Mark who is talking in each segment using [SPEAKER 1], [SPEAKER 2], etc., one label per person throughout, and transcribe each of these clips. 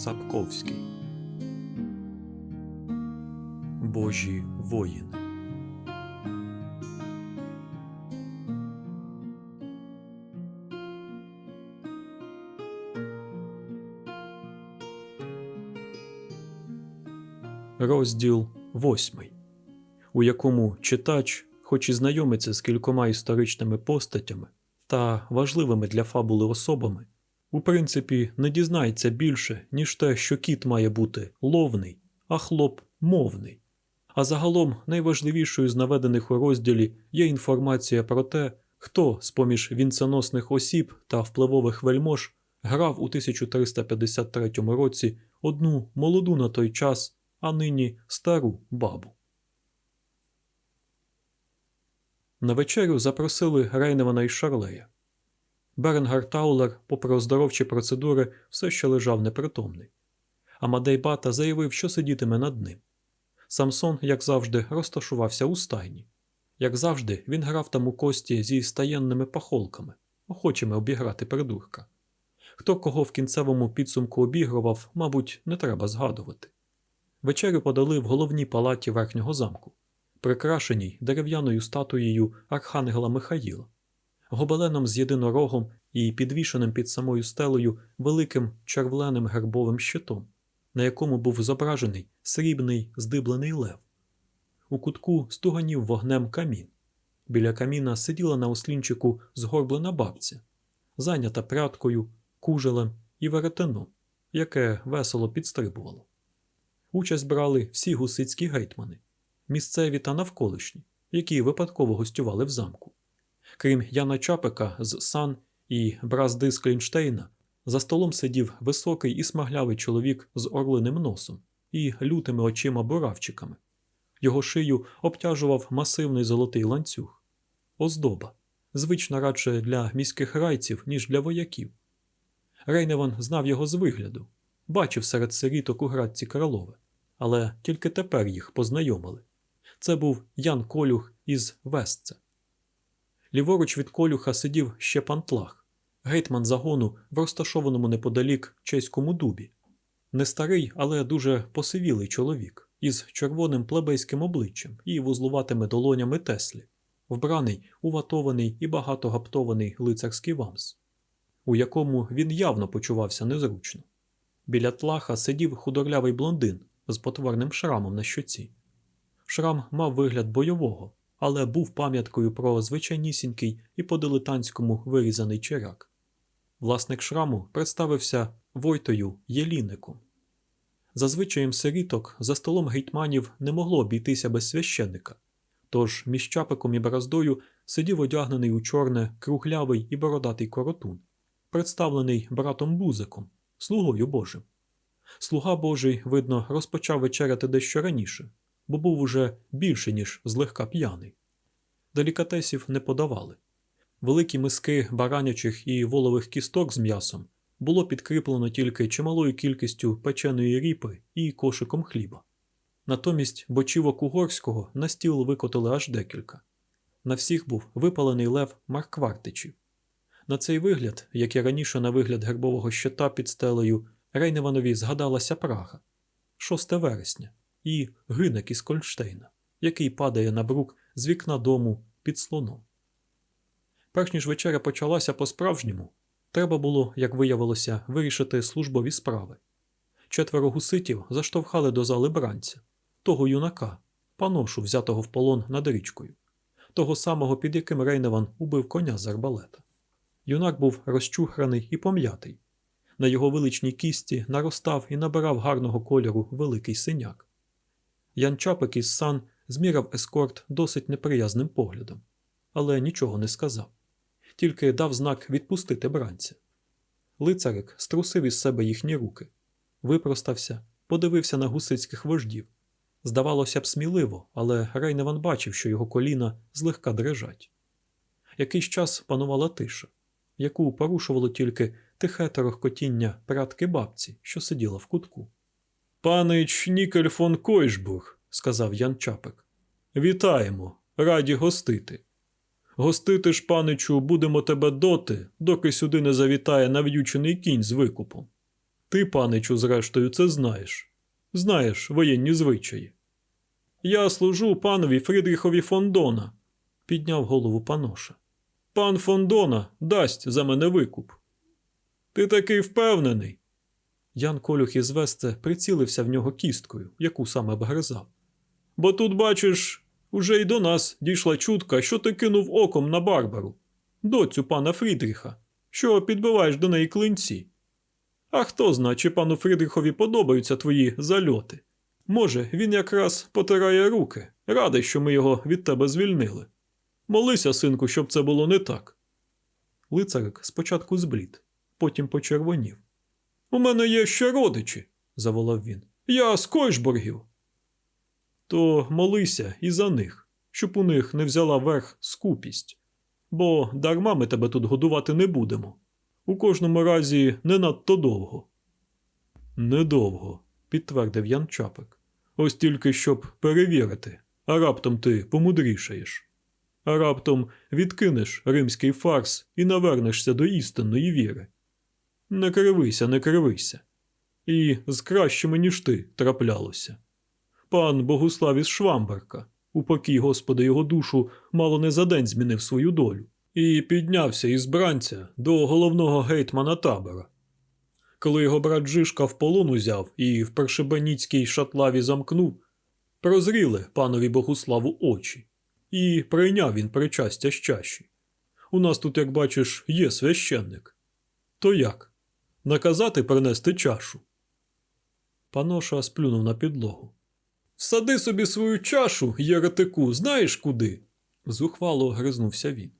[SPEAKER 1] Сапковський Божі воїни. Розділ восьмий, у якому читач, хоч і знайомиться з кількома історичними постатями та важливими для фабули особами, у принципі, не дізнається більше, ніж те, що кіт має бути ловний, а хлоп мовний. А загалом найважливішою з наведених у розділі є інформація про те, хто з поміж вінценосних осіб та впливових вельмож грав у 1353 році одну молоду на той час, а нині стару бабу. На вечерю запросили Рейневана і Шарлея. Беренгар Таулер, попри оздоровчі процедури, все ще лежав непритомний. Амадей Бата заявив, що сидітиме над ним. Самсон, як завжди, розташувався у стайні. Як завжди, він грав там у кості зі стаєнними пахолками, охочими обіграти придурка. Хто кого в кінцевому підсумку обігрував, мабуть, не треба згадувати. Вечерю подали в головній палаті верхнього замку, прикрашеній дерев'яною статуєю Архангела Михаїла, гобеленом з єдинорогом і підвішеним під самою стелею великим червленим гербовим щитом, на якому був зображений срібний здиблений лев. У кутку стуганів вогнем камін. Біля каміна сиділа на ослінчику згорблена бабця, зайнята пряткою, кужелем і веретеном, яке весело підстрибувало. Участь брали всі гусицькі гетьмани, місцеві та навколишні, які випадково гостювали в замку. Крім Яна Чапика з Сан і Бразди з Клінштейна, за столом сидів високий і смаглявий чоловік з орлиним носом і лютими очима буравчиками. Його шию обтяжував масивний золотий ланцюг. Оздоба, звична радше для міських райців, ніж для вояків. Рейневан знав його з вигляду, бачив серед сиріток у градці Крилове, але тільки тепер їх познайомили. Це був Ян Колюх із Вестце. Ліворуч від колюха сидів ще пантлах, гетьман загону в розташованому неподалік чеському дубі. Не старий, але дуже посивілий чоловік із червоним плебейським обличчям і вузлуватими долонями Теслі, вбраний, уватований і багато гаптований лицарський вамс, у якому він явно почувався незручно. Біля тлаха сидів худорлявий блондин з потворним шрамом на щоці. Шрам мав вигляд бойового, але був пам'яткою про звичайнісінький і по дилетантському вирізаний черяк. Власник шраму представився Войтою Єліником. За звичаєм сиріток за столом гетьманів не могло обійтися без священника, тож між чапиком і бороздою сидів одягнений у чорне круглявий і бородатий коротун, представлений братом Бузиком, слугою Божим. Слуга Божий, видно, розпочав вечеряти дещо раніше, бо був уже більше, ніж злегка п'яний. Делікатесів не подавали. Великі миски баранячих і волових кісток з м'ясом було підкріплено тільки чималою кількістю печеної ріпи і кошиком хліба. Натомість бочівок угорського на стіл викотили аж декілька. На всіх був випалений лев Марквартичів. На цей вигляд, як і раніше на вигляд гербового щита під стелею, Рейневанові згадалася Прага, 6 вересня, і гинек із Кольштейна, який падає на брук з вікна дому під слоном. Перш ніж вечеря почалася по-справжньому, треба було, як виявилося, вирішити службові справи. Четверо гуситів заштовхали до зали бранця, того юнака, паношу, взятого в полон над річкою, того самого, під яким Рейневан убив коня з арбалета. Юнак був розчухраний і пом'ятий. На його величній кісті наростав і набирав гарного кольору великий синяк. Ян Чапик із сан зміряв ескорт досить неприязним поглядом, але нічого не сказав, тільки дав знак відпустити бранця. Лицарик струсив із себе їхні руки, випростався, подивився на гусицьких вождів. Здавалося б, сміливо, але Рейневан бачив, що його коліна злегка дрижать. Якийсь час панувала тиша, яку порушувало тільки тихе торохкотіння пратки бабці, що сиділа в кутку. Панич Нікель фон Койшбург, сказав Ян Чапик. Вітаємо, раді гостити. Гостити ж, паничу, будемо тебе доти, доки сюди не завітає нав'ючений кінь з викупом. Ти, паничу, зрештою, це знаєш. Знаєш воєнні звичаї. Я служу панові Фрідріхові Фондона, підняв голову паноша. Пан Фондона дасть за мене викуп. Ти такий впевнений. Ян Колюх із Весте прицілився в нього кісткою, яку саме обгризав. Бо тут, бачиш, уже й до нас дійшла чутка, що ти кинув оком на Барбару, доцю пана Фрідріха, що підбиваєш до неї клинці. А хто зна, чи пану Фрідріхові подобаються твої зальоти? Може, він якраз потирає руки, радий, що ми його від тебе звільнили. Молися, синку, щоб це було не так. Лицарик спочатку зблід, потім почервонів. У мене є ще родичі, заволав він. Я з Койшбургів. То молися і за них, щоб у них не взяла верх скупість, бо дарма ми тебе тут годувати не будемо. У кожному разі не надто довго. Недовго, підтвердив Ян Чапик. Ось тільки щоб перевірити, а раптом ти помудрішаєш. А раптом відкинеш римський фарс і навернешся до істинної віри. Не кривися, не кривися. І з кращими, ніж ти, траплялося. Пан Богуслав із Швамберка, упокій Господи його душу, мало не за день змінив свою долю, і піднявся із бранця до головного гейтмана табора. Коли його брат Жишка в полон узяв і в першебеніцькій шатлаві замкнув, прозріли панові Богуславу очі, і прийняв він причастя з чаші. У нас тут, як бачиш, є священник. То як? Наказати принести чашу? Паноша сплюнув на підлогу. Всади собі свою чашу, єретику, знаєш куди? зухвало гризнувся він.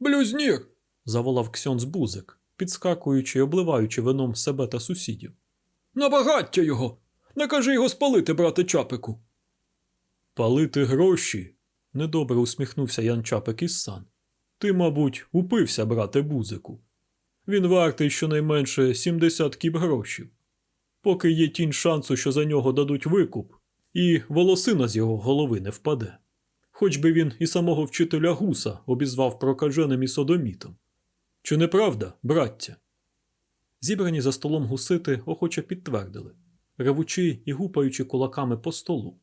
[SPEAKER 1] Блюзнір. заволав Ксьонз Бузик, підскакуючи й обливаючи вином себе та сусідів. На багаття його! Накажи його спалити, брате чапику. Палити гроші. недобре усміхнувся Ян Чапик із сан. Ти, мабуть, упився, брате Бузику. Він вартий щонайменше 70 кіп грошів. Поки є тінь шансу, що за нього дадуть викуп, і волосина з його голови не впаде. Хоч би він і самого вчителя гуса обізвав прокаженим і содомітом. Чи не правда, браття? Зібрані за столом гусити охоче підтвердили, ревучи і гупаючи кулаками по столу.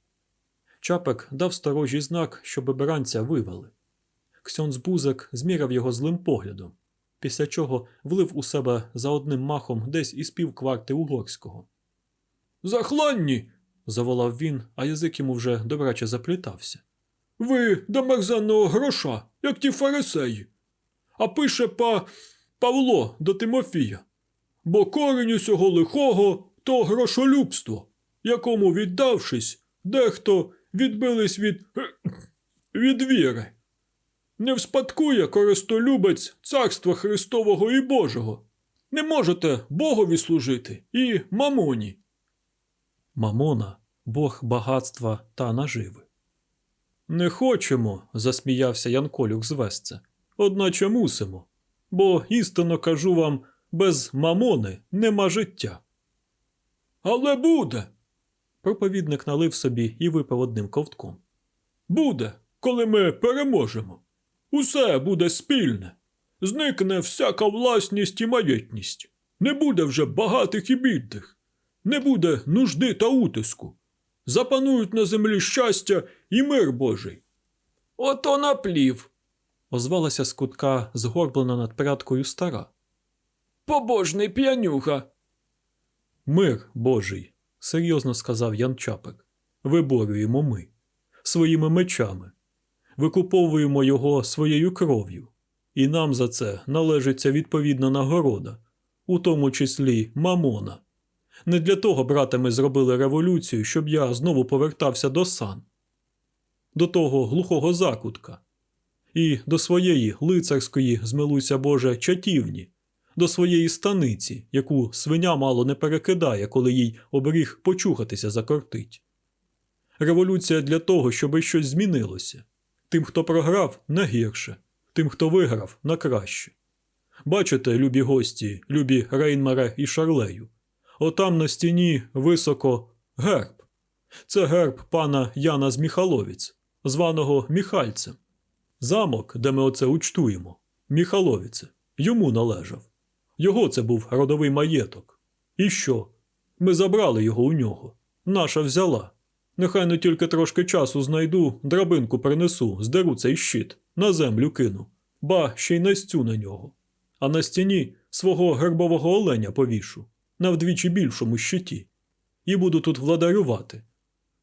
[SPEAKER 1] Чапек дав сторожій знак, щоб бранця вивели. Ксьонз Бузик зміряв його злим поглядом, після чого влив у себе за одним махом десь із півкварти угорського. Захланні. заволав він, а язик йому вже добраче заплітався. Ви до мерзенного гроша, як ті фарисеї. А пише па Павло до Тимофія. Бо корінь усього лихого то грошолюбство, якому віддавшись, дехто відбились від, від віри. Не вспадкує користолюбець царства Христового і Божого. Не можете Богові служити і мамоні. Мамона Бог багатства та наживи. Не хочемо, засміявся Янколюк з. Одначе мусимо. Бо істинно кажу вам, без мамони нема життя. Але буде. Проповідник налив собі і випив одним ковтком. Буде, коли ми переможемо. Усе буде спільне. Зникне всяка власність і маєтність. Не буде вже багатих і бідних. Не буде нужди та утиску. Запанують на землі щастя і мир Божий. Ото наплів. озвалася з кутка згорблена над прядкою стара. Побожний п'янюга. Мир Божий, серйозно сказав Ян Чапик. Виборюємо ми своїми мечами, викуповуємо його своєю кров'ю, і нам за це належиться відповідна нагорода, у тому числі мамона. Не для того, брате, ми зробили революцію, щоб я знову повертався до сан, до того глухого закутка, і до своєї лицарської, змилуйся Боже, чатівні, до своєї станиці, яку свиня мало не перекидає, коли їй обріг почухатися закортить. Революція для того, щоби щось змінилося. Тим, хто програв, на гірше, тим, хто виграв, на краще. Бачите, любі гості, любі Рейнмере і Шарлею, отам на стіні високо герб. Це герб пана Яна з Міхаловіць, званого Міхальцем. Замок, де ми оце учтуємо, Міхаловіце, йому належав. Його це був родовий маєток. І що? Ми забрали його у нього. Наша взяла. Нехай не тільки трошки часу знайду, драбинку принесу, здеру цей щит, на землю кину, ба ще й настю на нього. А на стіні свого гербового оленя повішу, на вдвічі більшому щиті, і буду тут владарювати.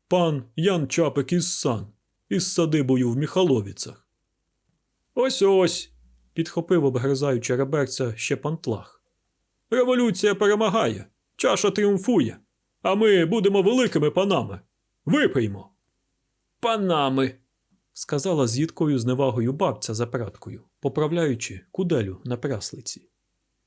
[SPEAKER 1] Пан Ян Чапик із сан, із садибою в Міхаловіцях. Ось ось. підхопив, обгризаючи реберця ще пантлах. Революція перемагає, чаша тріумфує, а ми будемо великими панами. Випиймо. Панами. сказала з їдкою зневагою бабця за праткою, поправляючи куделю на пряслиці.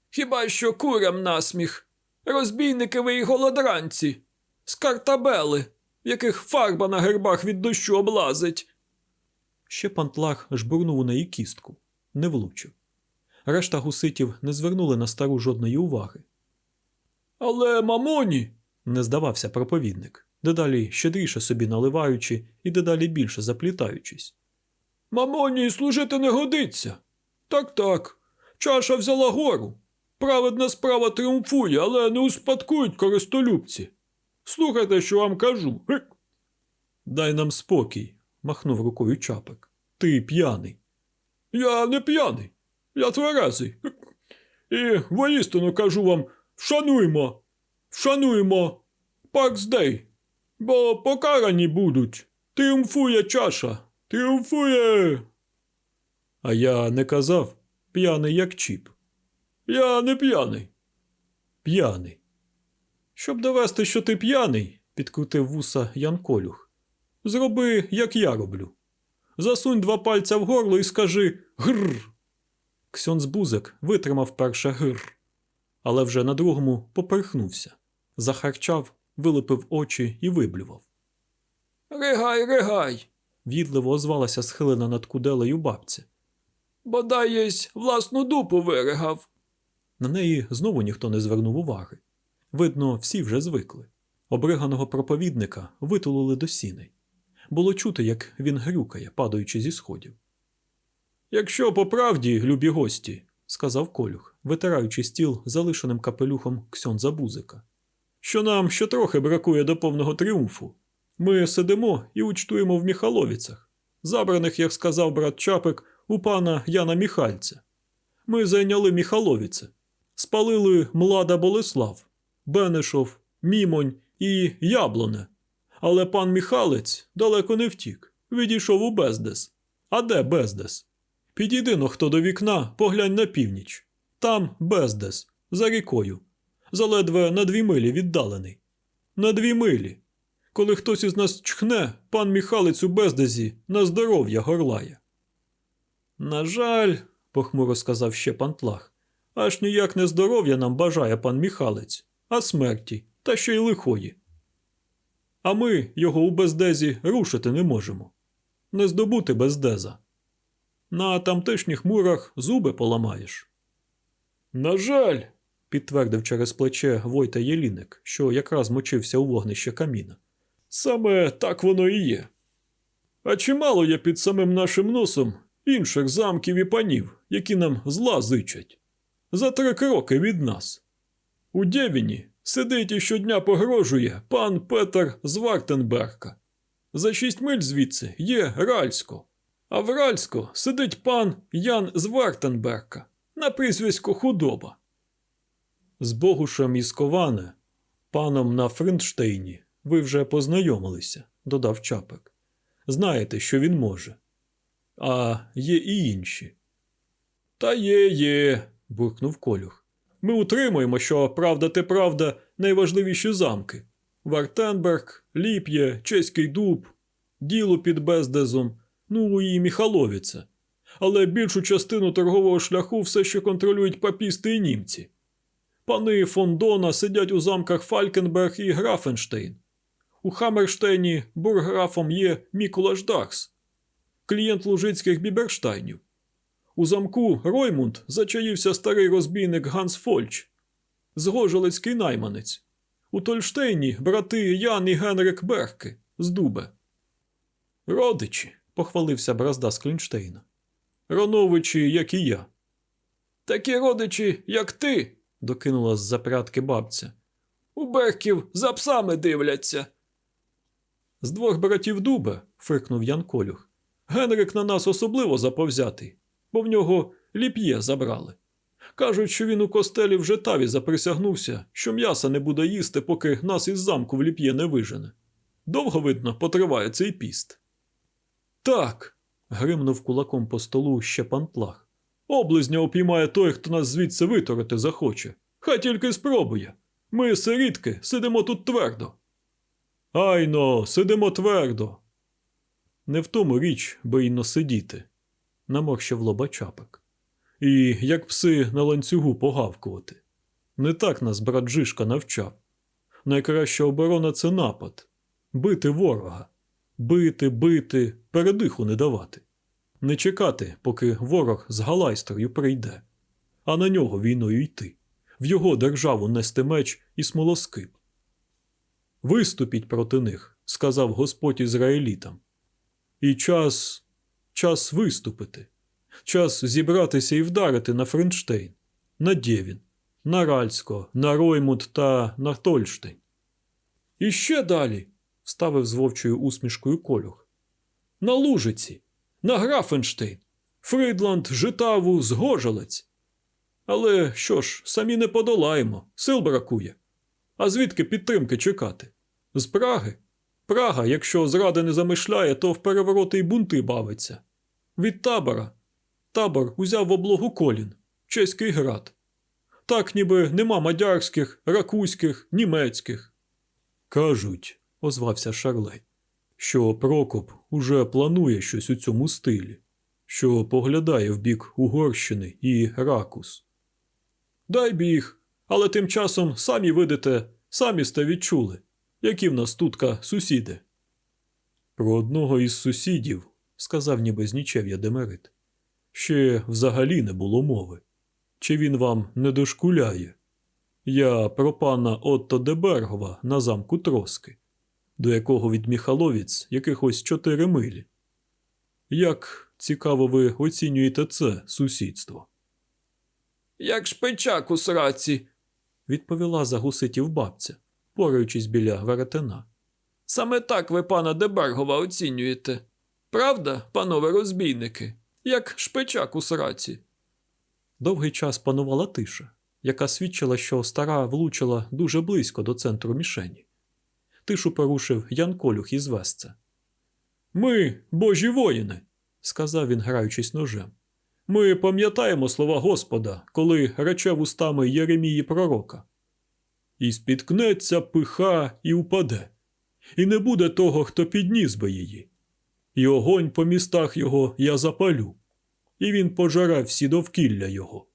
[SPEAKER 1] Хіба що курям насміх, розбійники ви й голодранці, скартабели, яких фарба на гербах від дощу облазить. Ще пантлах жбурнув у неї кістку, не влучив. Решта гуситів не звернули на стару жодної уваги. Але, мамоні, не здавався проповідник, дедалі щедріше собі наливаючи і дедалі більше заплітаючись. Мамоні служити не годиться. Так так. Чаша взяла гору. Праведна справа тріумфує, але не успадкують користолюбці. Слухайте, що вам кажу. Дай нам спокій, махнув рукою чапик. Ти п'яний. Я не п'яний, я тверезий. І воістину кажу вам: вшануймо, вшануймо Паксдей, бо покарані будуть. Тріумфує чаша, тріумфує. А я не казав п'яний як чіп. Я не п'яний. П'яний. Щоб довести, що ти п'яний, підкрутив вуса Ян Колюх. Зроби, як я роблю. Засунь два пальця в горло і скажи грр. Ксьонз Бузик витримав перше грр, але вже на другому поперхнувся, захарчав, вилипив очі і виблював. Ригай, ригай. в'їдливо озвалася схилена над куделею бабця. Бодай єсь власну дупу виригав. На неї знову ніхто не звернув уваги. Видно, всі вже звикли. Обриганого проповідника витулили до сіней. Було чути, як він грюкає, падаючи зі сходів. Якщо по правді, любі гості, сказав Колюх, витираючи стіл залишеним капелюхом ксьонза Бузика, що нам ще трохи бракує до повного тріумфу. Ми сидимо і учтуємо в Міхаловіцях, забраних, як сказав брат Чапик, у пана Яна Міхальця. Ми зайняли Міхаловіце, спалили Млада Болеслав, Бенешов, Мімонь і Яблоне. Але пан Міхалець далеко не втік, відійшов у Бездес. А де Бездес? Підійди но хто до вікна, поглянь на північ. Там Бездес, за рікою. Заледве на дві милі віддалений. На дві милі. Коли хтось із нас чхне, пан Міхалець у Бездезі на здоров'я горлає. На жаль, похмуро сказав ще пантлах, аж ніяк не здоров'я нам бажає пан Міхалець, а смерті, та ще й лихої. А ми його у бездезі рушити не можемо. Не здобути бездеза. На тамтешніх мурах зуби поламаєш. На жаль, підтвердив через плече Войта Єліник, що якраз мочився у вогнище каміна. Саме так воно і є. А чимало є під самим нашим носом інших замків і панів, які нам зла зичать. За три кроки від нас. У Дєвіні сидить і щодня погрожує пан Петер з Вартенберка. За шість миль звідси є Ральсько, а в Ральсько сидить пан Ян з Вартенберка на прізвисько Худоба. З Богушем із Коване, паном на Фринштейні, ви вже познайомилися, додав Чапик. Знаєте, що він може. А є і інші. Та є, є, буркнув Колюх. Ми утримуємо, що правда те правда найважливіші замки: Вартенберг, Ліп'є, Чеський Дуб, діло під Бездезом, ну і Міхаловіце. Але більшу частину торгового шляху все ще контролюють папісти і німці. Пани фон Дона сидять у замках Фалькенберг і Графенштейн. У Хаммерштейні бурграфом є Мікулаш Дахс, клієнт лужицьких Біберштайнів. У замку Роймунд зачаївся старий розбійник Ганс Фольч, згожелецький найманець. У Тольштейні брати Ян і Генрик Берки з Дубе. Родичі, похвалився бразда з Клінштейна. Роновичі, як і я. Такі родичі, як ти, докинула з запрятки бабця.
[SPEAKER 2] У берків за псами дивляться.
[SPEAKER 1] З двох братів дуба, фиркнув Ян Колюх. Генрик на нас особливо заповзятий, бо в нього ліп'є забрали. Кажуть, що він у костелі в Житаві заприсягнувся, що м'яса не буде їсти, поки нас із замку в ліп'є не вижене. Довго, видно, потриває цей піст. Так. гримнув кулаком по столу ще пантлах. Облизня опіймає той, хто нас звідси виторити захоче. Хай тільки спробує. Ми, сирітки, сидимо тут твердо. Айно, сидимо твердо. Не в тому річ, бойно сидіти, наморщив лоба чапик. І як пси на ланцюгу погавкувати. Не так нас брат Жишка навчав. Найкраща оборона це напад. Бити ворога. Бити, бити, передиху не давати. Не чекати, поки ворог з галайстрою прийде, а на нього війною йти, в його державу нести меч і смолоскип. Виступіть проти них, сказав Господь ізраїлітам. І час, час виступити, час зібратися і вдарити на Френштейн, на Дєвін, на Ральсько, на Роймут та на Тольштейн. І ще далі, вставив з вовчою усмішкою Колюх. На Лужиці, на Графенштейн, Фридланд, Житаву, Згожелець. Але що ж, самі не подолаємо, сил бракує. А звідки підтримки чекати? З Праги? Прага, якщо зради не замишляє, то в перевороти й бунти бавиться. Від табора. Табор узяв в облогу колін, чеський град. Так ніби нема мадярських, ракуських, німецьких. Кажуть, озвався Шарлей, що Прокоп уже планує щось у цьому стилі, що поглядає в бік Угорщини і Ракус. Дай біг, але тим часом самі видите, самі сте відчули, які в нас тутка сусіди. Про одного із сусідів, сказав ніби з нічев'я Демерит, ще взагалі не було мови. Чи він вам не дошкуляє? Я про пана Отто Дебергова на замку Троски, до якого від Міхаловіць якихось чотири милі. Як цікаво ви оцінюєте це сусідство?
[SPEAKER 2] Як шпичак у сраці.
[SPEAKER 1] відповіла за гуситів бабця, пораючись біля веретена.
[SPEAKER 2] Саме так ви пана Дебергова оцінюєте. Правда, панове розбійники? Як шпичак у сраці.
[SPEAKER 1] Довгий час панувала тиша, яка свідчила, що стара влучила дуже близько до центру мішені. Тишу порушив Ян Колюх із Весця. Ми, божі воїни, сказав він, граючись ножем. Ми пам'ятаємо слова Господа, коли рече вустами Єремії пророка. І спіткнеться пиха і упаде, і не буде того, хто підніс би її. І огонь по містах його я запалю, і він пожере всі довкілля його.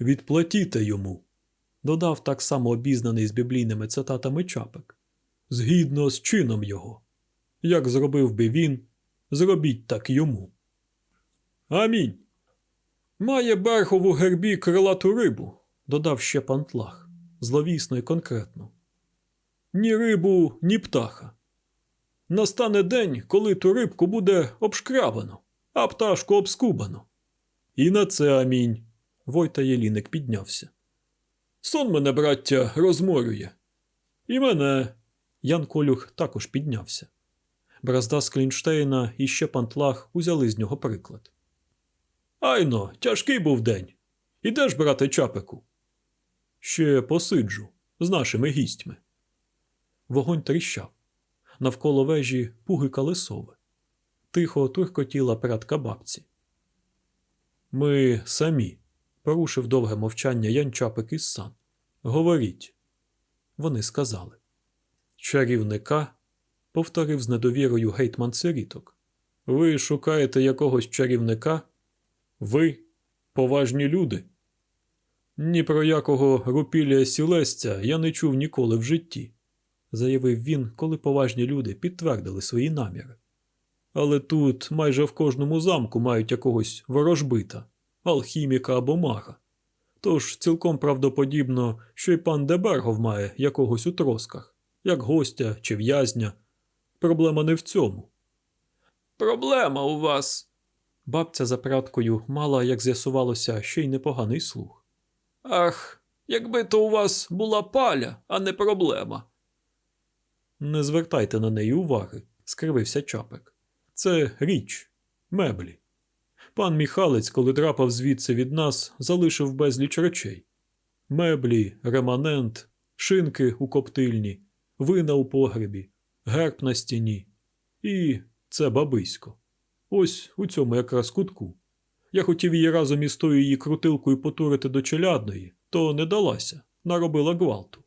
[SPEAKER 1] Відплатіте йому, додав так само обізнаний з біблійними цитатами чапик, згідно з чином його. Як зробив би він, зробіть так йому. Амінь. Має берхову гербі крилату рибу, додав ще пантлах, зловісно і конкретно. Ні рибу, ні птаха. Настане день, коли ту рибку буде обшкрабано, а пташку обскубано. І на це амінь. Войта Єліник піднявся. Сон мене, браття, розморює. І мене. Ян Колюх також піднявся. Бразда з Клінштейна і ще пантлах узяли з нього приклад. Айно, тяжкий був день. Ідеш, брате чапику? Ще посиджу з нашими гістьми. Вогонь тріщав. Навколо вежі пугикали сови. Тихо туркотіла пратка бабці. Ми самі, порушив довге мовчання Ян Чапик із сан. Говоріть. Вони сказали. Чарівника, повторив з недовірою гейтман Сиріток. Ви шукаєте якогось чарівника? Ви, поважні люди. Ні про якого рупілія сілестя я не чув ніколи в житті, заявив він, коли поважні люди підтвердили свої наміри. Але тут майже в кожному замку мають якогось ворожбита, алхіміка або мага. Тож цілком правдоподібно, що й пан Дебергов має якогось у тросках, як гостя чи в'язня. Проблема не в цьому.
[SPEAKER 2] Проблема у вас.
[SPEAKER 1] Бабця за праткою мала, як з'ясувалося, ще й непоганий слух.
[SPEAKER 2] Ах, Якби то у вас була паля, а не проблема.
[SPEAKER 1] Не звертайте на неї уваги, скривився чапик. Це річ, меблі. Пан Міхалець, коли драпав звідси від нас, залишив безліч речей: меблі, реманент, шинки у коптильні, вина у погребі, герб на стіні. І це бабисько. Ось у цьому якраз кутку. Я хотів її разом із тою її крутилкою потурити до челядної, то не далася, наробила гвалту.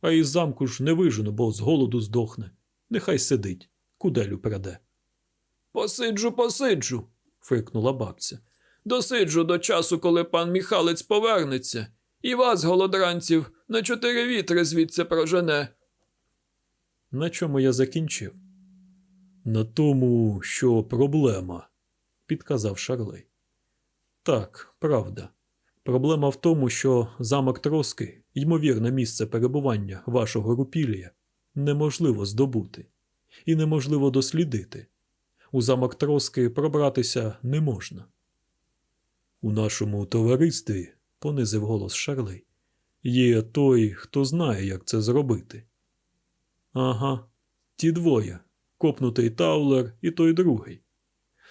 [SPEAKER 1] А із замку ж не вижену, бо з голоду здохне. Нехай сидить, куделю праде.
[SPEAKER 2] Посиджу, посиджу,
[SPEAKER 1] фиркнула бабця.
[SPEAKER 2] досиджу до часу, коли пан Міхалець повернеться, і вас, голодранців, на чотири вітри звідси прожене.
[SPEAKER 1] На чому я закінчив? На тому, що проблема, підказав Шарлей. Так, правда. Проблема в тому, що замок Троски, ймовірне місце перебування вашого рупілія, неможливо здобути і неможливо дослідити. У замок Троски пробратися не можна. У нашому товаристві, понизив голос Шарлей, є той, хто знає, як це зробити. Ага, ті двоє копнутий Таулер і той другий.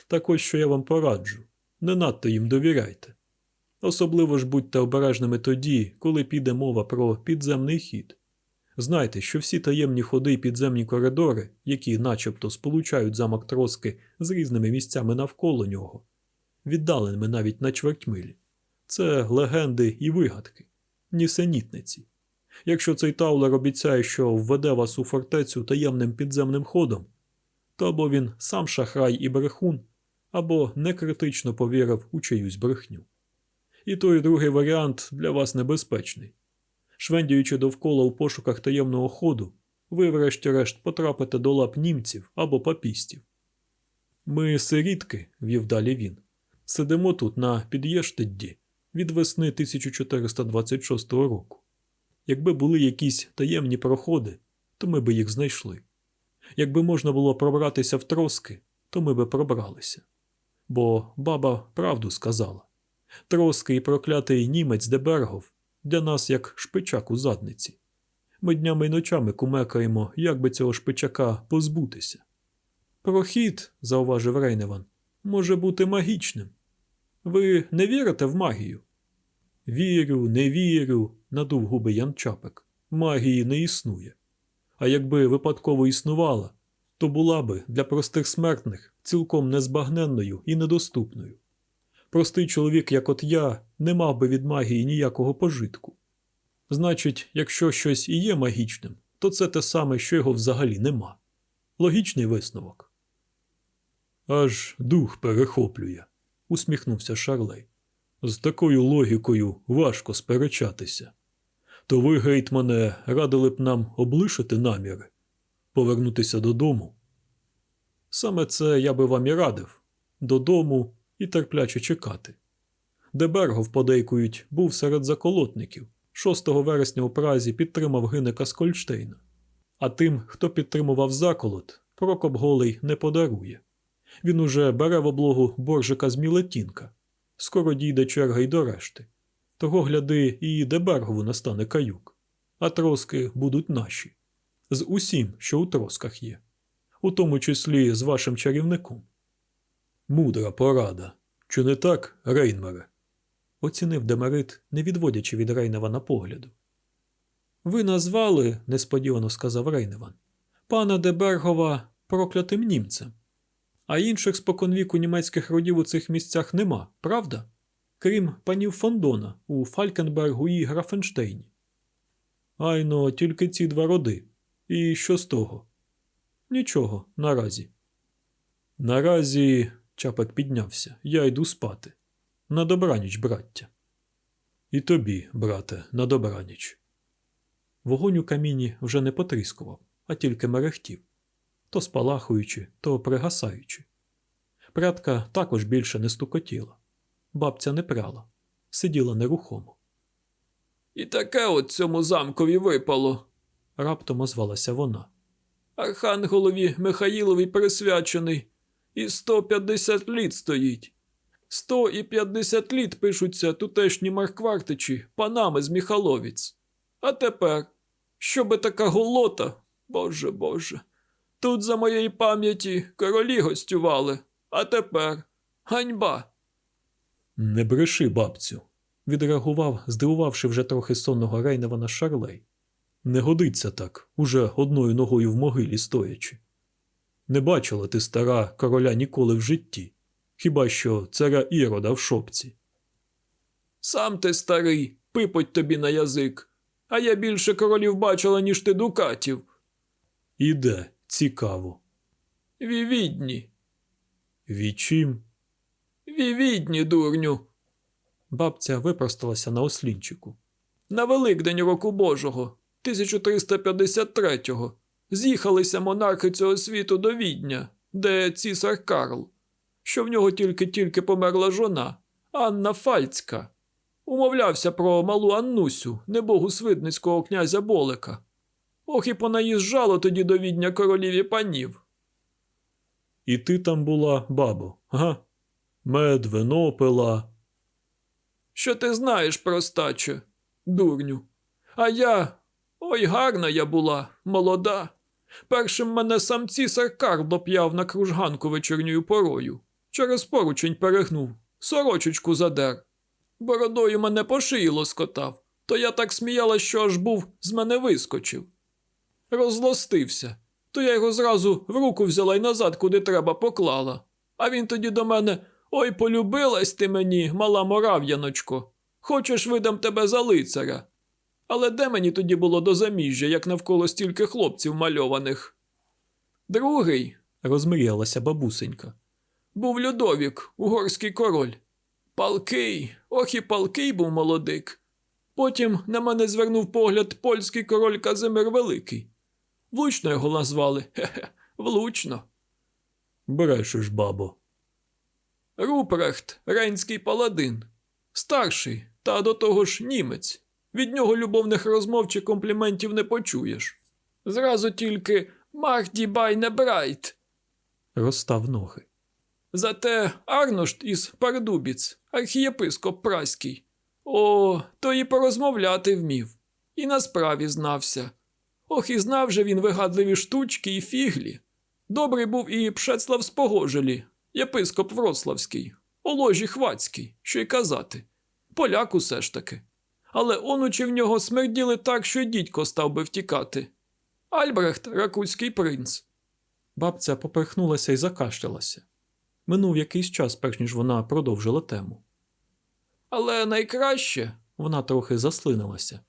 [SPEAKER 1] Так ось що я вам пораджу не надто їм довіряйте. Особливо ж будьте обережними тоді, коли піде мова про підземний хід. Знайте, що всі таємні ходи і підземні коридори, які начебто сполучають замок Троски з різними місцями навколо нього, віддаленими навіть на чверть милі, це легенди і вигадки, нісенітниці. Якщо цей Таулер обіцяє, що введе вас у фортецю таємним підземним ходом, то або він сам шахрай і брехун, або некритично повірив у чиюсь брехню. І той другий варіант для вас небезпечний. Швендіючи довкола у пошуках таємного ходу, ви, врешті-решт, потрапите до лап німців або папістів. Ми сирітки, вів далі він, сидимо тут на Під'єштедді від весни 1426 року. Якби були якісь таємні проходи, то ми би їх знайшли. Якби можна було пробратися в троски, то ми би пробралися. Бо баба правду сказала. Троски і проклятий німець Дебергов для нас як шпичак у задниці. Ми днями й ночами кумекаємо, як би цього шпичака позбутися. Прохід, зауважив Рейневан, може бути магічним. Ви не вірите в магію? Вірю, не вірю, надув губи Ян Чапик. Магії не існує. А якби випадково існувала, то була би для простих смертних цілком незбагненною і недоступною. Простий чоловік, як от я, не мав би від магії ніякого пожитку. Значить, якщо щось і є магічним, то це те саме, що його взагалі нема. Логічний висновок. Аж дух перехоплює, усміхнувся Шарлей. З такою логікою важко сперечатися. То ви, гейтмане, радили б нам облишити наміри, повернутися додому. Саме це я би вам і радив додому і терпляче чекати. Дебергов, подейкують, був серед заколотників. 6 вересня у Празі підтримав гинека з Кольштейна. А тим, хто підтримував заколот, Прокоп Голий не подарує. Він уже бере в облогу боржика з Мілетінка. Скоро дійде черга й до решти. Того гляди, і Дебергову настане каюк, а троски будуть наші. З усім, що у тросках є, у тому числі з вашим чарівником. Мудра порада. Чи не так, Рейнмере? оцінив Демерит, не відводячи від Рейневана погляду. Ви назвали, несподівано сказав Рейневан, пана Дебергова проклятим німцем. А інших споконвіку німецьких родів у цих місцях нема, правда? Крім панів Фондона у Фалькенбергу і Графенштейні. Айно, тільки ці два роди. І що з того? Нічого, наразі. Наразі, чапик піднявся, я йду спати. На добраніч, браття. І тобі, брате, на добраніч. Вогонь у каміні вже не потріскував, а тільки мерехтів то спалахуючи, то пригасаючи. Прядка також більше не стукотіла. Бабця не прала, сиділа нерухомо.
[SPEAKER 2] І таке от цьому замкові випало.
[SPEAKER 1] Раптом озвалася вона.
[SPEAKER 2] Архангелові Михаїлові присвячений. І 150 літ стоїть. Сто і п'ятдесят літ пишуться тутешні марквартичі панами з Міхаловіць. А тепер, щоби така голота, боже боже. Тут за моєї пам'яті королі гостювали, а тепер ганьба.
[SPEAKER 1] Не бреши, бабцю, відреагував, здивувавши вже трохи сонного Рейневана Шарлей. Не годиться так, уже одною ногою в могилі стоячи. Не бачила ти стара короля ніколи в житті, хіба що царя Ірода в шопці.
[SPEAKER 2] Сам ти старий, пипоть тобі на язик. А я більше королів бачила, ніж ти дукатів.
[SPEAKER 1] Іде, цікаво.
[SPEAKER 2] Вівідні,
[SPEAKER 1] Вічим?
[SPEAKER 2] вівідні, дурню.
[SPEAKER 1] Бабця випросталася на ослінчику.
[SPEAKER 2] На Великдень року Божого, 1353-го, з'їхалися монархи цього світу до Відня, де цісар Карл, що в нього тільки-тільки померла жона, Анна Фальцька. Умовлявся про малу Аннусю, небогу свидницького князя Болика. Ох і понаїжджало тоді до Відня королів і панів.
[SPEAKER 1] І ти там була, бабо, га? Мед, вино пила.
[SPEAKER 2] Що ти знаєш, простаче, дурню? А я. Ой, гарна я була, молода. Першим мене сам цісар Карл доп'яв на кружганку вечірньою порою. Через поручень перегнув, сорочечку задер. Бородою мене по шиї лоскотав, то я так сміяла, що аж був з мене вискочив. Розлостився, то я його зразу в руку взяла й назад, куди треба, поклала. А він тоді до мене Ой, полюбилась ти мені, мала морав'яночко. Хочеш, видам тебе за лицаря. Але де мені тоді було до заміжжя, як навколо стільки хлопців мальованих? Другий
[SPEAKER 1] Розмріялася бабусенька.
[SPEAKER 2] був Людовік, угорський король. Палкий, ох і палкий був молодик. Потім на мене звернув погляд польський король Казимир Великий. Влучно його назвали, хе-хе, влучно.
[SPEAKER 1] Брешеш, бабо.
[SPEAKER 2] Рупрехт, рейнський паладин, старший, та до того ж німець. Від нього любовних розмов чи компліментів не почуєш. Зразу тільки Махді Байне Брайт.
[SPEAKER 1] Розстав ноги.
[SPEAKER 2] Зате Арношт із Пардубіц, архієпископ праський. О, то і порозмовляти вмів. І на справі знався. Ох, і знав же він вигадливі штучки і фіглі. Добрий був і Пшецлав Спогожелі, єпископ Вроцлавський, у ложі Хвацький, що й казати. Поляк усе ж таки. Але онучі в нього смерділи так, що дідько став би втікати. Альбрехт, ракутський принц.
[SPEAKER 1] Бабця поперхнулася і закашлялася. Минув якийсь час, перш ніж вона продовжила тему.
[SPEAKER 2] Але найкраще
[SPEAKER 1] Вона трохи заслинилася.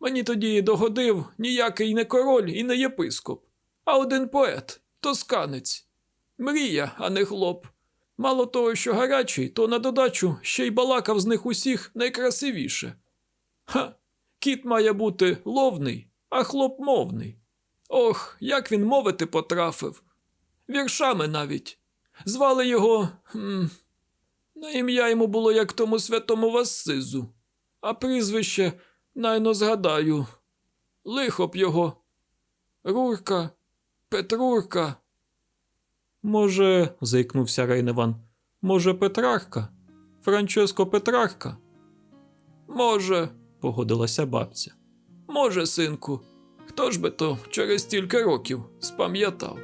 [SPEAKER 2] Мені тоді догодив ніякий не король і не єпископ, а один поет, тосканець. Мрія, а не хлоп. Мало того, що гарячий, то на додачу ще й балакав з них усіх найкрасивіше. Ха, кіт має бути ловний, а хлоп мовний. Ох, як він мовити потрафив. Віршами навіть. Звали його. Хм, на ім'я йому було як тому святому Вассизу, а прізвище найно згадаю. Лихо б його. Рурка, Петрурка.
[SPEAKER 1] Може, заікнувся Рейневан, може, Петрарка? Франческо Петрарка?
[SPEAKER 2] Може,
[SPEAKER 1] погодилася бабця.
[SPEAKER 2] може, синку. Хто ж би то через стільки років спам'ятав?